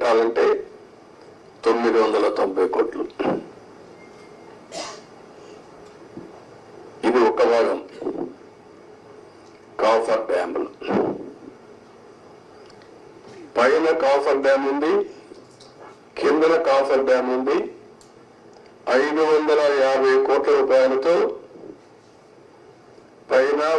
కట్టాలంటే తొమ్మిది వందల తొంభై కోట్లు. ఇది ఒక భాగం కాఫర్ డ్యాములు. పైన కాఫర్ డ్యామ్ ఉంది కిందన కాఫర్ డ్యామ్ ఉంది. ఐదు వందల యాభై కోట్ల రూపాయలతో పైన